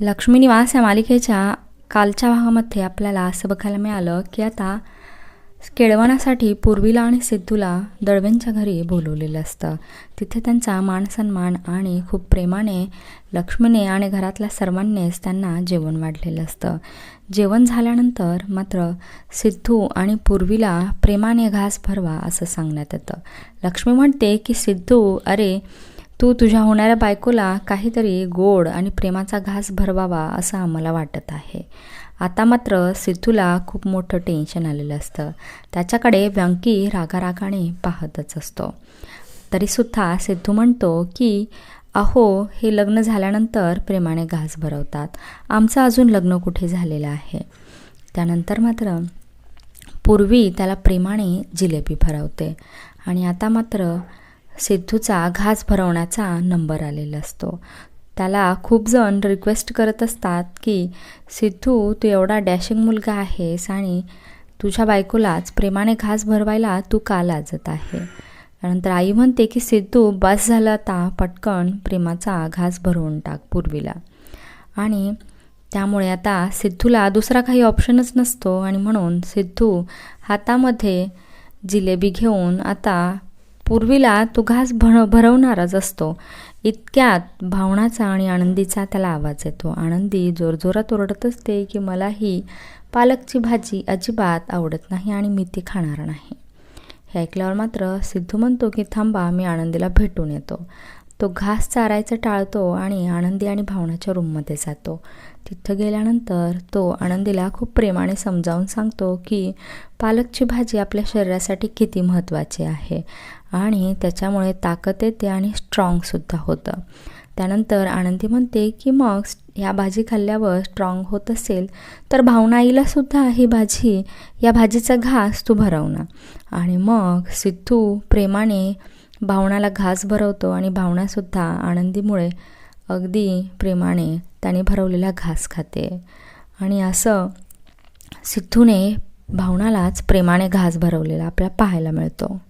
लक्ष्मी निवास या मालिकेच्या कालच्या भागामध्ये आपल्याला असं बघायला मिळालं की आता केळवणासाठी पूर्वीला आणि सिद्धूला दळवेंच्या घरी बोलवलेलं असतं. तिथे त्यांचा मानसन्मान आणि खूप प्रेमाने लक्ष्मीने आणि घरातल्या सर्वांनीच त्यांना जेवण वाढलेलं असतं. जेवण झाल्यानंतर मात्र सिद्धू आणि पूर्वीला प्रेमाने घास भरवा असं सांगण्यात येतं. लक्ष्मी म्हणते की सिद्धू अरे तू तुझ्या होणाऱ्या बायकोला काहीतरी गोड आणि प्रेमाचा घास भरवावा असं आम्हाला वाटत आहे. आता मात्र सिद्धूला खूप मोठं टेन्शन आलेलं असतं. त्याच्याकडे व्यंकी रागारागाने पाहतच असतो. तरीसुद्धा सिद्धू म्हणतो की अहो हे लग्न झाल्यानंतर प्रेमाने घास भरवतात. आमचं अजून लग्न कुठे झालेलं आहे? त्यानंतर मात्र पूर्वी त्याला प्रेमाने जिलेबी भरवते. आणि आता मात्र सिद्धूचा घास भरवण्याचा नंबर आलेला असतो. त्याला खूप जण रिक्वेस्ट करत असतात की सिद्धू तू एवढा डॅशिंग मुलगा आहेस आणि तुझ्या बायकोलाच प्रेमाने घास भरवायला तू का लाजत आहे? त्यानंतर आई म्हणते की सिद्धू बस झालं आता पटकन प्रेमाचा घास भरवून टाक पूर्वीला. आणि त्यामुळे आता सिद्धूला दुसरा काही ऑप्शनच नसतो आणि म्हणून सिद्धू हातामध्ये जिलेबी घेऊन आता पूर्वीला तो घास भर भरवणारच असतो. इतक्यात भावनाचा आणि आनंदीचा त्याला आवाज येतो. आनंदी जोरजोरात ओरडत असते की मला ही पालकची भाजी अजिबात आवडत नाही आणि मी ती खाणार नाही. हे ऐकल्यावर मात्र सिद्धू म्हणतो की थांबा मी आनंदीला भेटून येतो. तो घास चारायचं टाळतो आणि आनंदी आणि भावनाच्या रूममध्ये जातो. तिथं गेल्यानंतर तो आनंदीला खूप प्रेमाने समजावून सांगतो की पालकची भाजी आपल्या शरीरासाठी किती महत्त्वाची आहे आणि त्याच्यामुळे ताकद येते आणि स्ट्रॉंगसुद्धा होतं. त्यानंतर आनंदी म्हणते की मग ह्या भाजी खाल्ल्यावर स्ट्रॉंग होत असेल तर भावनाईला सुद्धा ही भाजी या भाजीचा घास तू भरवणार आणि मग सिद्धू प्रेमाने भावनाला घास भरवतो आणि भावनासुद्धा आनंदीमुळे अगदी प्रेमाने त्याने भरवलेला घास खाते. आणि असं सिद्धूने भावनालाच प्रेमाने घास भरवलेला आपल्याला पाहायला मिळतो.